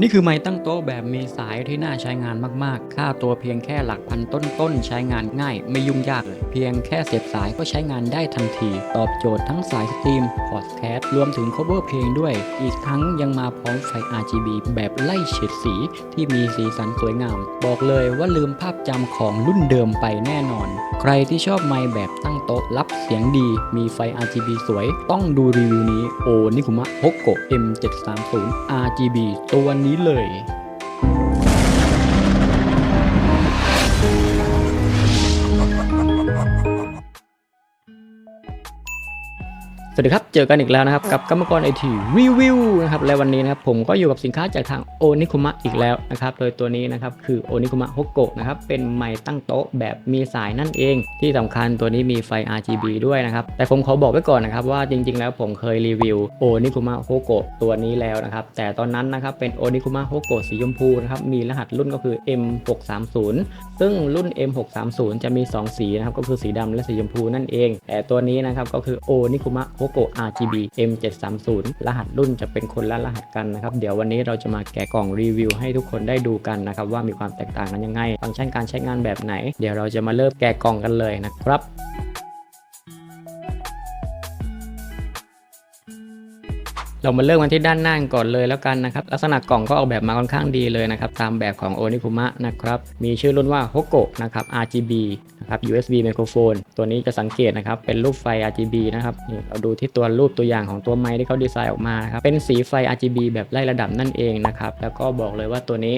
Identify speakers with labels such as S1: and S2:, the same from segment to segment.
S1: นี่คือไม้ตั้งโต๊ะแบบมีสายที่น่าใช้งานมากๆ ค่าตัวเพียงแค่หลักพันต้นๆ ใช้งานง่าย ไม่ยุ่งยากเลย เพียงแค่เสียบสายก็ใช้งานได้ทันที ตอบโจทย์ทั้งสายสตรีม พอดแคสต์ รวมถึง cover เพลงด้วย อีกทั้งยังมาพร้อมไฟ RGB แบบไล่เฉดสีที่มีสีสันสวยงาม บอกเลยว่าลืมภาพจำของรุ่นเดิมไปแน่นอน ใครที่ชอบไมค์แบบตั้งโต๊ะรับเสียงดี มีไฟ RGB สวย ต้องดูรีวิวนี้โอนิคุมะฮกโก M730 RGB ตัวนี้เลย สวัสดีครับ เจอกันอีกแล้วนะครับ กับกรรมกรไอทีรีวิวนะครับ และวันนี้นะครับผมก็อยู่กับสินค้าจากทางโอนิคุมะอีกแล้วนะครับ โดยตัวนี้นะครับคือโอนิคุมะฮกโกะนะครับ เป็นไม้ตั้งโต๊ะแบบมีสายนั่นเอง ที่สำคัญตัวนี้มีไฟ RGB ด้วยนะครับ แต่ผมขอบอกไว้ก่อนนะครับว่าจริงๆ แล้วผมเคยรีวิวโอนิคุมะฮกโกะตัวนี้แล้วนะครับ แต่ตอนนั้นนะครับเป็นโอนิคุมะฮกโกะสีชมพูนะครับ มีรหัสรุ่นก็คือ M630 ซึ่งรุ่น M630 จะมี 2 สีนะครับ ก็คือสีดำและสีชมพูนั่นเอง แต่ตัวนี้นะครับก็คือโอนิคุมะโฮโก RGB M730 รหัสรุ่นจะเป็นคนละรหัสกันนะครับ เดี๋ยววันนี้เราจะมาแกะกล่องรีวิวให้ทุกคนได้ดูกันนะครับ ว่ามีความแตกต่างกันยังไง ฟังก์ชันการใช้งานแบบไหน เดี๋ยวเราจะมาเริ่มแกะกล่องกันเลยนะครับเรามาเริ่มกันที่ด้านหน้าก่อนเลยแล้วกันนะครับ ลักษณะกล่องก็ออกแบบมาค่อนข้างดีเลยนะครับ ตามแบบของโอนิคุมะนะครับ มีชื่อรุ่นว่า h o k o นะครับ RGB นะครับ USB Microphone ตัวนี้จะสังเกตนะครับ เป็นรูปไฟ RGB นะครับนี่เราดูที่ตัวรูปตัวอย่างของตัวไม้ที่เขาดีไซน์ออกมาครับเป็นสีไฟ RGB แบบไล่ระดับนั่นเองนะครับ แล้วก็บอกเลยว่าตัวนี้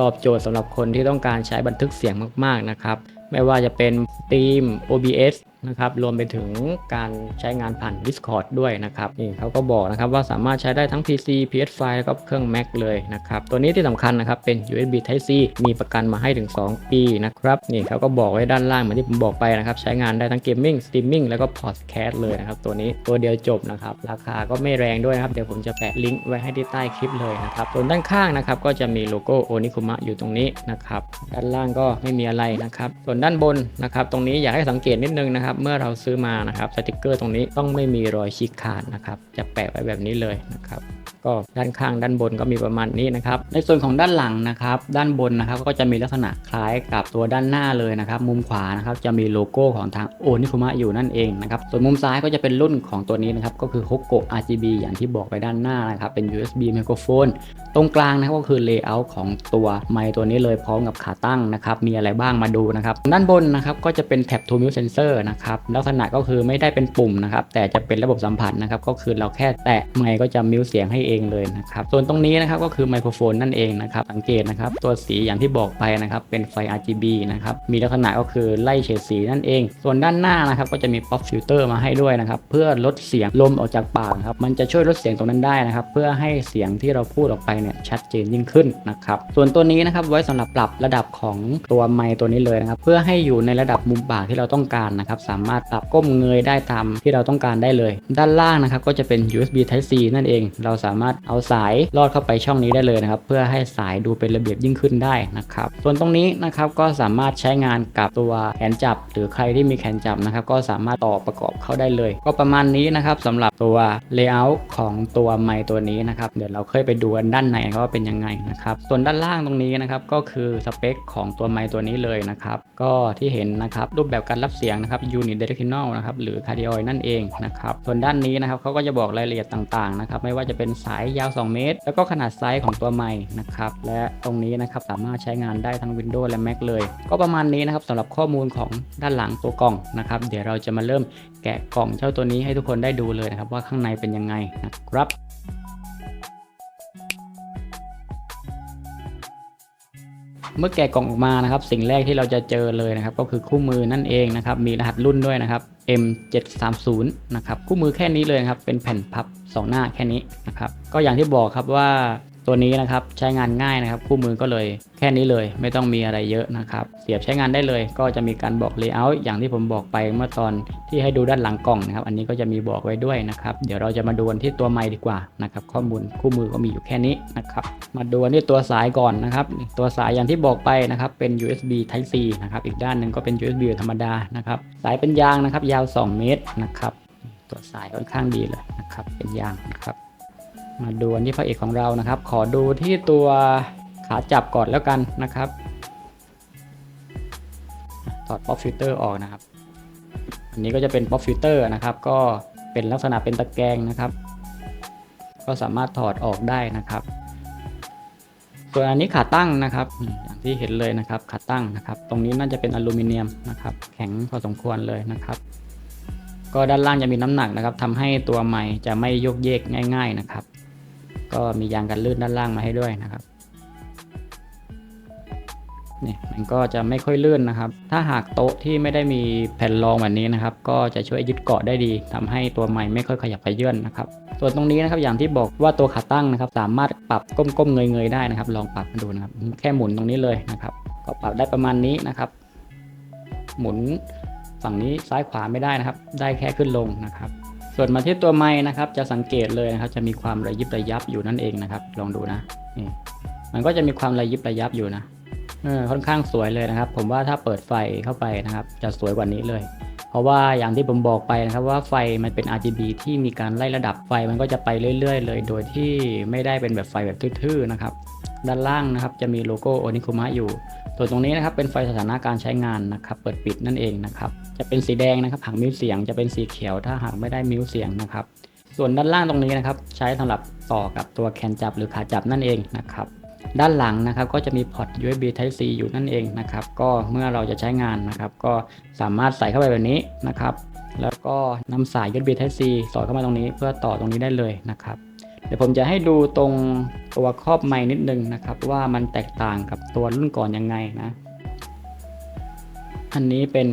S1: ตอบโจทย์สำหรับคนที่ต้องการใช้บันทึกเสียงมาก ๆ นะครับ ไม่ว่าจะเป็น Steam OBS นะครับรวมไปถึงการใช้งานผ่าน Discord ด้วยนะครับนี่เขาก็บอกนะครับว่าสามารถใช้ได้ทั้ง PC PS5 แล้วก็เครื่อง Mac เลยนะครับตัวนี้ที่สำคัญนะครับเป็น USB Type C มีประกันมาให้ถึง 2 ปีนะครับนี่เขาก็บอกไว้ด้านล่างเหมือนที่ผมบอกไปนะครับใช้งานได้ทั้ง Gaming Streaming แล้วก็ Podcast เลยนะครับตัวนี้ตัวเดียวจบนะครับราคาก็ไม่แรงด้วยนะครับเดี๋ยวผมจะแปะลิงก์ไว้ให้ที่ใต้คลิปเลยนะครับส่วนด้านข้างนะครับก็จะมีโลโก้โอนิคุมะอยู่ตรงนี้นะครับด้านล่างก็ไม่มีอะไรนะครับส่วนด้านบนนะครับตรงนี้อยากให้สังเกตนิดนึงนะครับเมื่อเราซื้อมานะครับสติกเกอร์ตรงนี้ต้องไม่มีรอยฉีกขาดนะครับ จะแปะไว้แบบนี้เลยนะครับ ก็ด้านข้างด้านบนก็มีประมาณนี้นะครับ ในส่วนของด้านหลังนะครับ ด้านบนนะครับก็จะมีลักษณะคล้ายกับตัวด้านหน้าเลยนะครับ มุมขวานะครับจะมีโลโก้ของทางโอนิคุมะอยู่นั่นเองนะครับ ส่วนมุมซ้ายก็จะเป็นรุ่นของตัวนี้นะครับ ก็คือ h o k o RGB อย่างที่บอกไปด้านหน้านะครับ เป็น USB Microphone ตรงกลางนะครับก็คือ layout ของตัวไมค์ตัวนี้เลยพร้อมกับขาตั้งนะครับ มีอะไรบ้างมาดูนะครับ ด้านบนนะครับก็จะเป็นแท็บ to mute sensor นะครับ ลักษณะก็คือไม่ได้เป็นปุ่มนะครับ แต่จะเป็นระบบสัมผัสนะครับ ก็คือเราแค่แตะไมค์ก็จะมิวเสียงให้เองเลยนะครับส่วนตรงนี้นะครับก็คือไมโครโฟนนั่นเองนะครับสังเกตนะครับตัวสีอย่างที่บอกไปนะครับเป็นไฟ RGB นะครับมีลักษณะก็คือไล่เฉดสีนั่นเอง ส่วนด้านหน้านะครับก็จะมี pop filter มาให้ด้วยนะครับเพื่อลดเสียงลมออกจากปากครับมันจะช่วยลดเสียงตรงนั้นได้นะครับเพื่อให้เสียงที่เราพูดออกไปเนี่ยชัดเจนยิ่งขึ้นนะครับส่วนตัวนี้นะครับไว้สำหรับปรับระดับของตัวไมค์ตัวนี้เลยนะครับเพื่อให้อยู่ในระดับมุมปากที่เราต้องการนะครับสามารถปรับก้มเงยได้ตามที่เราต้องการได้เลย ด้านล่างนะครับก็จะเป็น USB Type C นั่นเอง เราสามารถเอาสายลอดเข้าไปช่องนี้ได้เลยนะครับ เพื่อให้สายดูเป็นระเบียบยิ่งขึ้นได้นะครับ ส่วนตรงนี้นะครับก็สามารถใช้งานกับตัวแขนจับ หรือใครที่มีแขนจับนะครับ ก็สามารถต่อประกอบเข้าได้เลย ก็ประมาณนี้นะครับสำหรับตัว layout ของตัวไมค์ตัวนี้นะครับ เดี๋ยวเราเคยไปดูกันด้านในว่าเป็นยังไงนะครับ ส่วนด้านล่างตรงนี้นะครับก็คือสเปคของตัวไมค์ตัวนี้เลยนะครับ ก็ที่เห็นนะครับรูปแบบการรับเสียงนะครับ unidirectional นะครับหรือ cardioid นั่นเองนะครับส่วนด้านนี้นะครับเขาก็จะบอกรายละเอียดต่างๆนะครับไม่ว่าจะเป็นสายยาว 2 เมตร แล้วก็ขนาดไซส์ของตัวไมค์นะครับ และตรงนี้นะครับสามารถใช้งานได้ทั้ง Windows และ Mac เลย ก็ประมาณนี้นะครับสำหรับข้อมูลของด้านหลังตัวกล่องนะครับ เดี๋ยวเราจะมาเริ่มแกะกล่องเจ้าตัวนี้ให้ทุกคนได้ดูเลยนะครับว่าข้างในเป็นยังไงนะครับเมื่อแกะกล่องออกมานะครับ สิ่งแรกที่เราจะเจอเลยนะครับ ก็คือคู่มือนั่นเองนะครับ มีรหัสรุ่นด้วยนะครับ M730 นะครับคู่มือแค่นี้เลยครับเป็นแผ่นพับ 2 หน้าแค่นี้นะครับก็อย่างที่บอกครับว่า ตัวนี้นะครับใช้งานง่ายนะครับ คู่มือก็เลยแค่นี้เลยไม่ต้องมีอะไรเยอะนะครับเสียบใช้งานได้เลยก็จะมีการบอก layout อย่างที่ผมบอกไปเมื่อตอนที่ให้ดูด้านหลังกล่องนะครับอันนี้ก็จะมีบอกไว้ด้วยนะครับเดี๋ยวเราจะมาดูกันที่ตัวไมค์ดีกว่านะครับข้อมูลคู่มือก็มีอยู่แค่นี้นะครับมาดูกันที่ตัวสายก่อนนะครับตัวสายอย่างที่บอกไปนะครับเป็น USB Type C นะครับอีกด้านหนึ่งก็เป็น USB ธรรมดานะครับสายเป็นยางนะครับยาว 2 เมตรนะครับตัวสายค่อนข้างดีเลยนะครับเป็นยางนะครับ มาดูอันที่พระเอกของเรานะครับ ขอดูที่ตัวขาจับก่อนแล้วกันนะครับถอดป๊อปฟิลเตอร์ออกนะครับ อันนี้ก็จะเป็นป๊อปฟิลเตอร์นะครับ ก็เป็นลักษณะเป็นตะแกรงนะครับ ก็สามารถถอดออกได้นะครับ ส่วนอันนี้ขาตั้งนะครับ อย่างที่เห็นเลยนะครับ ขาตั้งนะครับ ตรงนี้น่าจะเป็นอลูมิเนียมนะครับ แข็งพอสมควรเลยนะครับ ก็ด้านล่างจะมีน้ำหนักนะครับทำให้ตัวไม้จะไม่โยกเยกง่าย ๆนะครับ ก็มียางกันลื่นด้านล่างมาให้ด้วยนะครับนี่มันก็จะไม่ค่อยลื่นนะครับ ถ้าหากโต๊ะที่ไม่ได้มีแผ่นรองแบบนี้นะครับ ก็จะช่วยยึดเกาะได้ดีทำให้ตัวไม้ไม่ค่อยขยับขยื่นนะครับ ส่วนตรงนี้นะครับอย่างที่บอกว่าตัวขาตั้งนะครับ สามารถปรับก้มๆเงยๆได้นะครับ ลองปรับมาดูนะครับ แค่หมุนตรงนี้เลยนะครับ ก็ปรับได้ประมาณนี้นะครับ หมุนฝั่งนี้ซ้ายขวาไม่ได้นะครับ ได้แค่ขึ้นลงนะครับ ส่วนมาที่ตัวไม้นะครับ จะสังเกตเลยนะครับ จะมีความระยิบระยับอยู่นั่นเองนะครับ ลองดูนะนี่มันก็จะมีความระยิบระยับอยู่นะเออค่อนข้างสวยเลยนะครับ ผมว่าถ้าเปิดไฟเข้าไปนะครับ จะสวยกว่านี้เลย เพราะว่าอย่างที่ผมบอกไปนะครับว่าไฟมันเป็น RGB ที่มีการไล่ระดับไฟมันก็จะไปเรื่อย ๆ เลย โดยที่ไม่ได้เป็นแบบไฟแบบทื่อๆนะครับ ด้านล่างนะครับจะมีโลโก้โอนิคุมะอยู่ส่วนตรงนี้นะครับเป็นไฟสถานะการใช้งานนะครับเปิดปิดนั่นเองนะครับจะเป็นสีแดงนะครับหากมิวเสียงจะเป็นสีเขียวถ้าหากไม่ได้มิวเสียงนะครับส่วนด้านล่างตรงนี้นะครับใช้สำหรับต่อกับตัวแคนจับหรือขาจับนั่นเองนะครับด้านหลังนะครับก็จะมีพอร์ต USB Type C อยู่นั่นเองนะครับก็เมื่อเราจะใช้งานนะครับก็สามารถใส่เข้าไปแบบนี้นะครับแล้วก็นำสาย USB Type C สอดเข้ามาตรงนี้เพื่อต่อตรงนี้ได้เลยนะครับ เดี๋ยวผมจะให้ดูตรงตัวครอบไม้นิดนึงนะครับ ว่ามันแตกต่างกับตัวรุ่นก่อนยังไงนะ อันนี้เป็น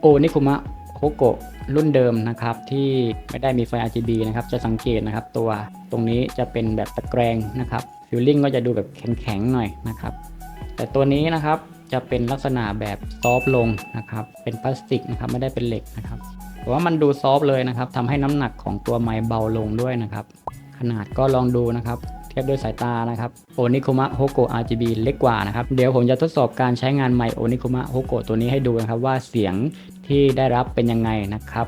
S1: โอนิคุมะโฮโกะรุ่นเดิมนะครับ ที่ไม่ได้มีไฟ RGB นะครับ จะสังเกตนะครับ ตัวตรงนี้จะเป็นแบบตะแกรงนะครับฟิลลิ่งก็จะดูแบบแข็งๆหน่อยนะครับ แต่ตัวนี้นะครับจะเป็นลักษณะแบบซอฟลงนะครับ เป็นพลาสติกนะครับไม่ได้เป็นเหล็กนะครับแต่ว่ามันดูซอฟเลยนะครับทำให้น้ำหนักของตัวไม้เบาลงด้วยนะครับ ขนาดก็ลองดูนะครับเทียบด้วยสายตานะครับโอนิคุมะโฮโก RGB เล็กกว่านะครับเดี๋ยวผมจะทดสอบการใช้งานไมค์โอนิคุมะโฮโกตัวนี้ให้ดูนะครับว่าเสียงที่ได้รับเป็นยังไงนะครับ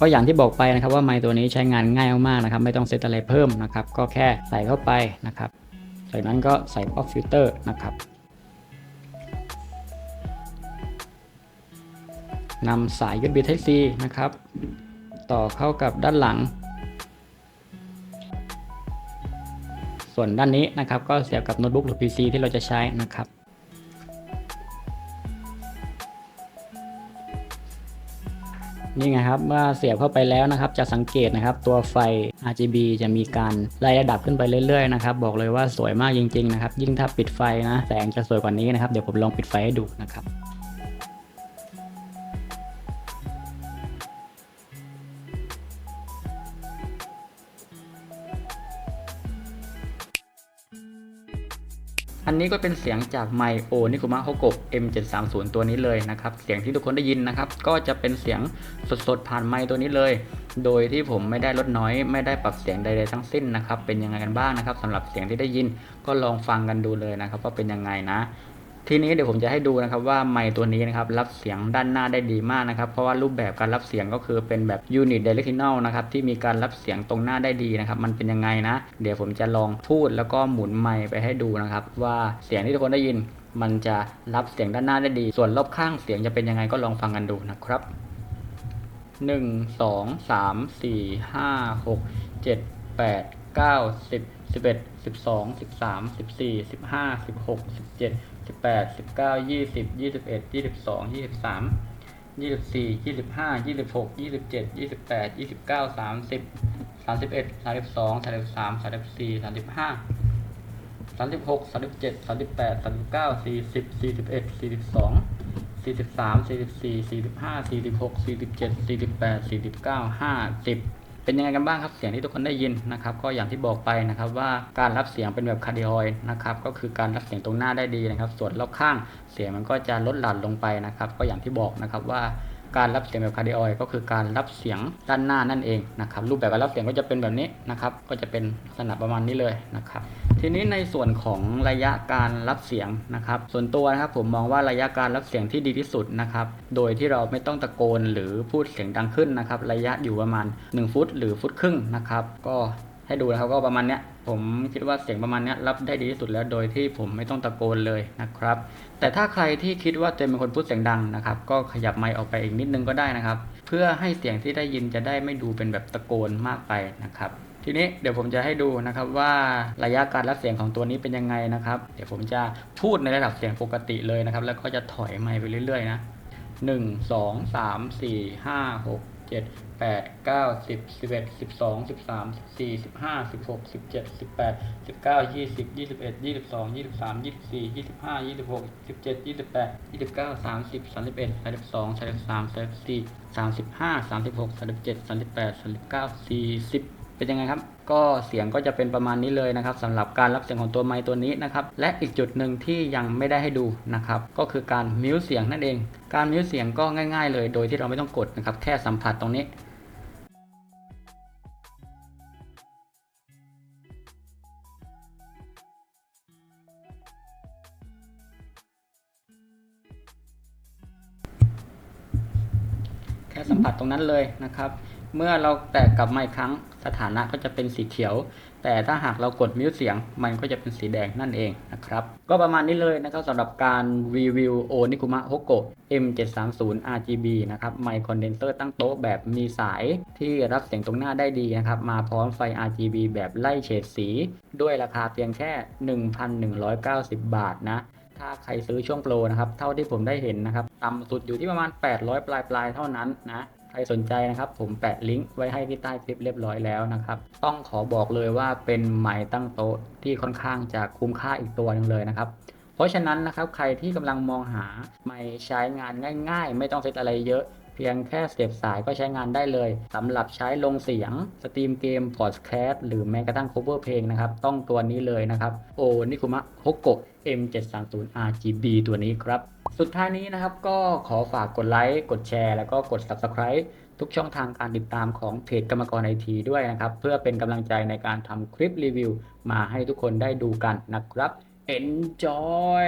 S1: ก็อย่างที่บอกไปนะครับว่าไมค์ตัวนี้ใช้งานง่ายมากๆนะครับ ไม่ต้องเซตอะไรเพิ่มนะครับ ก็แค่ใส่เข้าไปนะครับ จากนั้นก็ใส่ป๊อปฟิลเตอร์นะครับนำสาย USB Type C นะครับ ต่อเข้ากับด้านหลัง ส่วนด้านนี้นะครับก็เสียบกับโน้ตบุ๊กหรือ PC ที่เราจะใช้นะครับนี่ไงครับเมื่อเสียบเข้าไปแล้วนะครับ จะสังเกตนะครับ ตัวไฟ RGB จะมีการไล่ระดับขึ้นไปเรื่อยๆนะครับ บอกเลยว่าสวยมากจริงๆนะครับ ยิ่งถ้าปิดไฟนะแสงจะสวยกว่านี้นะครับ เดี๋ยวผมลองปิดไฟให้ดูนะครับ อันนี้ก็เป็นเสียงจากไมโอนิคุมะโฮโกะ M730 ตัวนี้เลยนะครับ เสียงที่ทุกคนได้ยินนะครับ ก็จะเป็นเสียงสดๆ ผ่านไมตัวนี้เลย โดยที่ผมไม่ได้ลดน้อย ไม่ได้ปรับเสียงใดๆทั้งสิ้นนะครับ เป็นยังไงกันบ้างนะครับสำหรับเสียงที่ได้ยินก็ลองฟังกันดูเลยนะครับว่าเป็นยังไงนะ ทีนี้เดี๋ยวผมจะให้ดูนะครับว่าไมค์ตัวนี้นะครับรับเสียงด้านหน้าได้ดีมากนะครับ เพราะว่ารูปแบบการรับเสียงก็คือเป็นแบบ Unit Directional นะครับที่มีการรับเสียงตรงหน้าได้ดีนะครับ มันเป็นยังไงนะ เดี๋ยวผมจะลองพูดแล้วก็หมุนไมค์ไปให้ดูนะครับว่าเสียงที่ทุกคนได้ยิน มันจะรับเสียงด้านหน้าได้ดี ส่วนรอบข้างเสียงจะเป็นยังไงก็ลองฟังกันดูนะครับหนึ่งสองสามสี่ห้าหกเจ็ดแปดเก้าสิบสิบเอ็ดสิบสองสิบสามสิบสี่สิบห้าสิบหกสิบเจ็ด สิบแปดสิบเก้ายี่สิบยี่สิบเอ็ดยี่สิบสองยี่สิบสามยี่สิบสี่ยี่สิบห้ายี่สิบหกยี่สิบเจ็ดยี่สิบแปดยี่สิบเก้าสามสิบสามสิบเอ็ดสามสิบสองสามสิบสามสามสิบสี่สามสิบห้าสามสิบหกสามสิบเจ็ดสามสิบแปดสามสิบเก้าสี่สิบสี่สิบเอ็ดสี่สิบสองสี่สิบสามสี่สิบสี่สี่สิบห้าสี่สิบหกสี่สิบเจ็ดสี่สิบแปดสี่สิบเก้าห้าสิบ เป็นยังไงกันบ้างครับเสียงที่ทุกคนได้ยินนะครับก็อย่างที่บอกไปนะครับว่าการรับเสียงเป็นแบบคาร์ดิออยนะครับก็คือการรับเสียงตรงหน้าได้ดีนะครับ ส่วนรอบข้างเสียงมันก็จะลดหลั่นลงไปนะครับ ก็อย่างที่บอกนะครับว่า การรับเสียงแบบคาร์ดิออยก็คือการรับเสียงด้านหน้านั่นเองนะครับรูปแบบการรับเสียงก็จะเป็นแบบนี้นะครับก็จะเป็นลักษณะประมาณนี้เลยนะครับทีนี้ในส่วนของระยะการรับเสียงนะครับส่วนตัวนะครับผมมองว่าระยะการรับเสียงที่ดีที่สุดนะครับโดยที่เราไม่ต้องตะโกนหรือพูดเสียงดังขึ้นนะครับระยะอยู่ประมาณ 1 ฟุต หรือฟุตครึ่งนะครับก็ให้ดูนะครับก็ประมาณเนี้ย ผมคิดว่าเสียงประมาณนี้รับได้ดีที่สุดแล้วโดยที่ผมไม่ต้องตะโกนเลยนะครับ แต่ถ้าใครที่คิดว่าตัวเองเป็นคนพูดเสียงดังนะครับ ก็ขยับไมค์ออกไปอีกนิดนึงก็ได้นะครับ เพื่อให้เสียงที่ได้ยินจะได้ไม่ดูเป็นแบบตะโกนมากไปนะครับ ทีนี้เดี๋ยวผมจะให้ดูนะครับว่าระยะการรับเสียงของตัวนี้เป็นยังไงนะครับ เดี๋ยวผมจะพูดในระดับเสียงปกติเลยนะครับ แล้วก็จะถอยไมค์ไปเรื่อยๆนะหนึ่งสองสามสี่ห้าหกเจ็ด แปดเก้าสิบสิบเอ็ดสิบสองสิบสามสิบสี่สิบห้าสิบหกสิบเจ็ดสิบแปดสิบเก้ายี่สิบยี่สิบเอ็ดยี่สิบสองยี่สิบสามยี่สิบสี่ยี่สิบห้ายี่สิบหกสิบเจ็ดยี่สิบแปดยี่สิบเก้าสามสิบสามสิบเอ็ดสามสิบสองสามสิบสามสามสิบสี่สามสิบห้าสามสิบหกสามสิบเจ็ดสามสิบแปดสามสิบเก้าสี่สิบเป็นยังไงครับ ก็เสียงก็จะเป็นประมาณนี้เลยนะครับสำหรับการรับเสียงของตัวไมค์ตัวนี้นะครับ และอีกจุดหนึ่งที่ยังไม่ได้ให้ดูนะครับ ก็คือการมิวเสียงนั่นเอง การมิวเสียงก็ง่าย ๆ เลย โดยที่เราไม่ต้องกดนะครับ แค่สัมผัสตรงนี้ แค่สัมผัสตรงนั้นเลยนะครับ เมื่อเราแตะกลับมาอีกครั้งสถานะก็จะเป็นสีเขียว แต่ถ้าหากเรากดมิวเสียง มันก็จะเป็นสีแดงนั่นเองนะครับ ก็ประมาณนี้เลยนะครับสำหรับการรีวิวโอนิคุมะฮโกะ M730 RGB นะครับไมค์คอนเดนเซอร์ตั้งโต๊ะแบบมีสายที่รับเสียงตรงหน้าได้ดีนะครับ มาพร้อมไฟ RGB แบบไล่เฉดสี ด้วยราคาเพียงแค่ 1,190 บาทนะ ถ้าใครซื้อช่วงโปรนะครับ เท่าที่ผมได้เห็นนะครับต่ำสุดอยู่ที่ประมาณ 800 ปลายปลายๆเท่านั้นนะใครสนใจนะครับ ผมแปะลิงก์ไว้ให้ที่ใต้คลิปเรียบร้อยแล้วนะครับ ต้องขอบอกเลยว่าเป็นไม้ตั้งโต๊ะที่ค่อนข้างจะคุ้มค่าอีกตัวหนึงเลยนะครับเพราะฉะนั้นนะครับใครที่กำลังมองหาไม้ใช้งานง่าย ๆ ไม่ต้องเซตอะไรเยอะ เพียงแค่เสียบสายก็ใช้งานได้เลยสำหรับใช้ลงเสียงสตรีมเกมพอดแคสต์หรือแม้กระทั่งคเวอร์เพลงนะครับ ต้องตัวนี้เลยนะครับโอนิคุมะฮกโก M730 RGB ตัวนี้ครับ สุดท้ายนี้นะครับก็ขอฝากกดไลค์กดแชร์ แล้วก็กด Subscribe ทุกช่องทางการติดตามของเพจกรรมกรไอทีด้วยนะครับ เพื่อเป็นกำลังใจในการทำคลิปรีวิว มาให้ทุกคนได้ดูกันนะครับ Enjoy